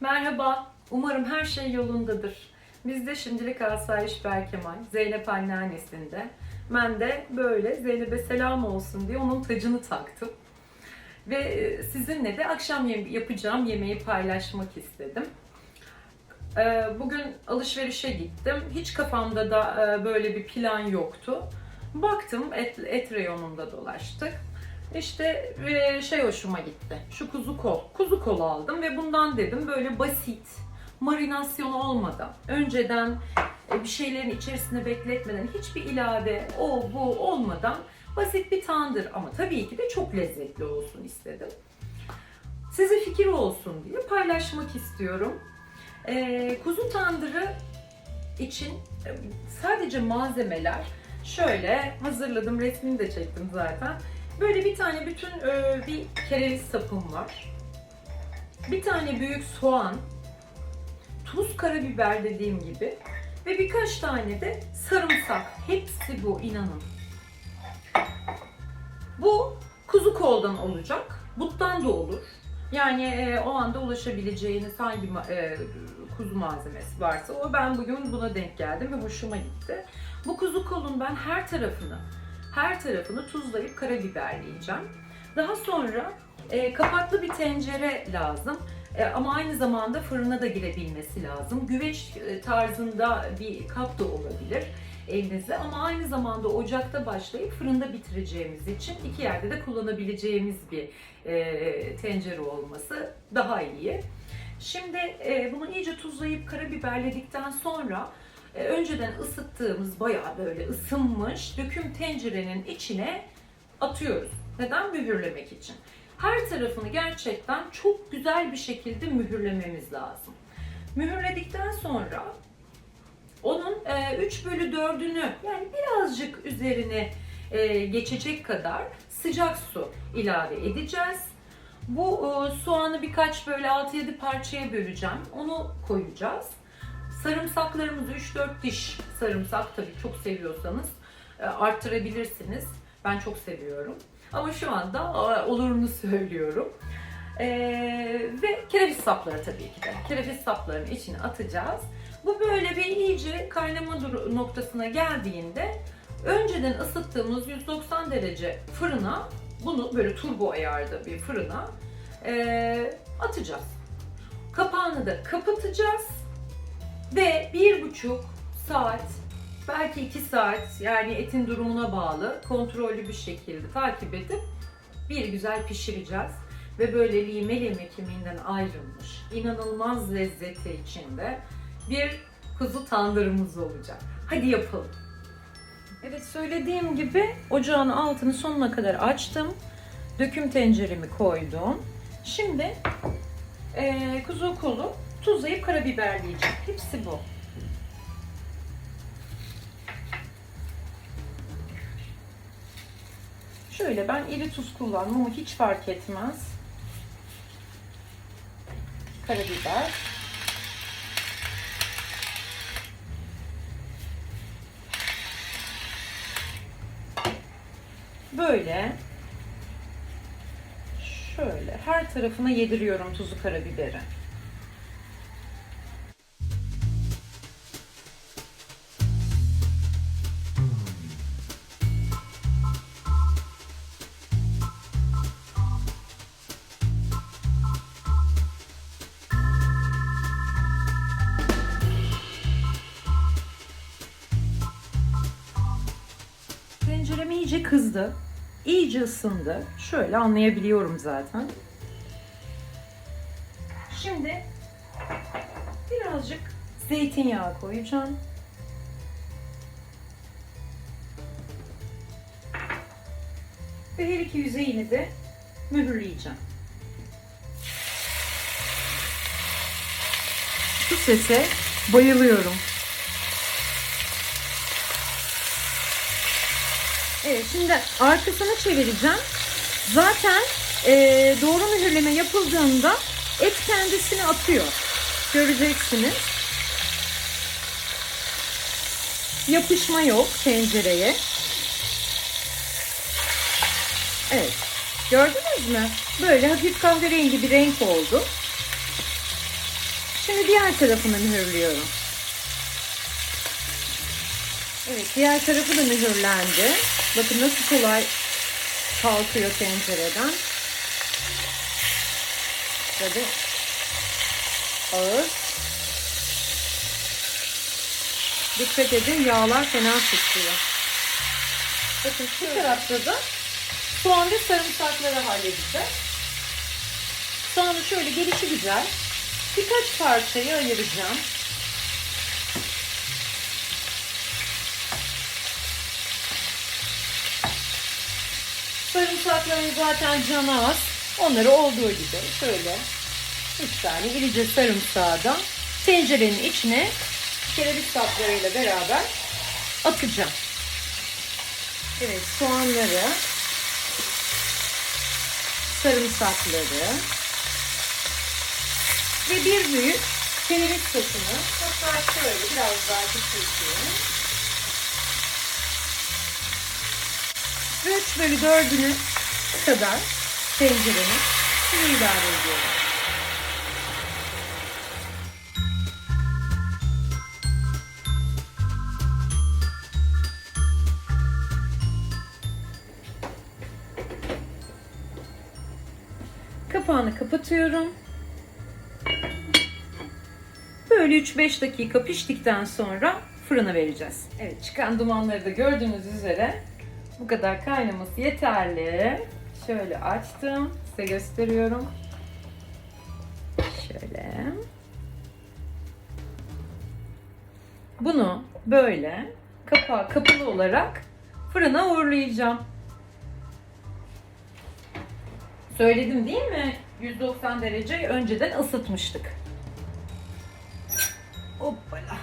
Merhaba, umarım her şey yolundadır. Bizde şimdilik asayiş Berkemal, Zeynep anneannesinde. Ben de böyle Zeynep'e selam olsun diye onun tacını taktım. Ve e, sizinle de akşam yapacağım yemeği paylaşmak istedim. Ee, Bugün alışverişe gittim. Hiç kafamda da e, böyle bir plan yoktu. Baktım et, et reyonunda dolaştık. İşte e, şey hoşuma gitti. Şu kuzu kol. Kuzu kol aldım ve bundan dedim böyle basit, marinasyon olmadan, önceden e, bir şeylerin içerisine bekletmeden, hiçbir ilave o bu olmadan basit bir tandır ama tabii ki de çok lezzetli olsun istedim. Size fikir olsun diye paylaşmak istiyorum. E, kuzu tandırı için sadece malzemeler şöyle hazırladım resmini de çektim zaten. Böyle bir tane bütün e, bir kereviz sapım var. Bir tane büyük soğan, tuz, karabiber dediğim gibi ve birkaç tane de sarımsak. Hepsi bu inanın. Bu kuzu koldan olacak. Buttan da olur. Yani e, o anda ulaşabileceğiniz hangi e, kuzu malzemesi varsa o ben bugün buna denk geldim ve hoşuma gitti. Bu kuzu kolun ben her tarafını her tarafını tuzlayıp karabiberleyeceğim. Daha sonra e, kapaklı bir tencere lazım. E, ama aynı zamanda fırına da girebilmesi lazım. Güveç e, tarzında bir kap da olabilir elinizde ama aynı zamanda ocakta başlayıp fırında bitireceğimiz için iki yerde de kullanabileceğimiz bir e, tencere olması daha iyi. Şimdi e, bunu iyice tuzlayıp karabiberledikten sonra önceden ısıttığımız bayağı böyle ısınmış döküm tencerenin içine atıyoruz. Neden? Mühürlemek için. Her tarafını gerçekten çok güzel bir şekilde mühürlememiz lazım. Mühürledikten sonra onun e, 3 bölü 4'ünü yani birazcık üzerine e, geçecek kadar sıcak su ilave edeceğiz. Bu e, soğanı birkaç böyle 6-7 parçaya böleceğim. Onu koyacağız. Sarımsaklarımızı 3-4 diş sarımsak tabii çok seviyorsanız e, arttırabilirsiniz. Ben çok seviyorum. Ama şu anda e, olurunu söylüyorum. E, ve kereviz sapları tabii ki de. Kereviz saplarını içine atacağız. Bu böyle bir iyice kaynama noktasına geldiğinde önceden ısıttığımız 190 derece fırına bunu böyle turbo ayarda bir fırına e, atacağız. Kapağını da kapatacağız ve bir buçuk saat belki iki saat yani etin durumuna bağlı kontrollü bir şekilde takip edip bir güzel pişireceğiz. Ve böyle lime lime kemiğinden ayrılmış, inanılmaz lezzeti içinde bir kuzu tandırımız olacak. Hadi yapalım. Evet söylediğim gibi ocağın altını sonuna kadar açtım. Döküm tenceremi koydum. Şimdi eee kuzu kolu tuzlayıp karabiberleyeceğim. Hepsi bu. Şöyle ben iri tuz kullandım ama hiç fark etmez. Karabiber. Böyle şöyle her tarafına yediriyorum tuzu karabiberi. İyice kızdı. İyice ısındı. Şöyle anlayabiliyorum zaten. Şimdi birazcık zeytinyağı koyacağım. Ve her iki yüzeyini de mühürleyeceğim. Şu sese bayılıyorum. Evet şimdi arkasını çevireceğim. Zaten eee, doğru mühürleme yapıldığında et kendisini atıyor. Göreceksiniz. Yapışma yok tencereye. Evet. Gördünüz mü? Böyle hafif kahverengi bir renk oldu. Şimdi diğer tarafını mühürlüyorum. Evet diğer tarafı da mühürlendi. Bakın nasıl kolay kalkıyor tencereden. Tabii ağır. Dikkat edin yağlar fena sıçrıyor. Bakın şu tarafta da soğan ve sarımsakları halledeceğiz. Soğanı şöyle gelişi güzel birkaç parçayı ayıracağım. Sarımsakların zaten canı az. Onları olduğu gibi şöyle üç tane irice sarımsağı tencerenin içine kereviz saplarıyla beraber atacağım. Evet soğanları, sarımsakları ve bir büyük kereviz sosunu hatta şöyle biraz daha küçülteyim. 3 bölü 4'ünü kadar tencerenin suyu ilave ediyorum. Kapağını kapatıyorum. Böyle 3-5 dakika piştikten sonra fırına vereceğiz. Evet çıkan dumanları da gördüğünüz üzere bu kadar kaynaması yeterli. Şöyle açtım. Size gösteriyorum. Şöyle. Bunu böyle kapağı kapalı olarak fırına uğurlayacağım. Söyledim değil mi? 190 derece önceden ısıtmıştık. Hoppala.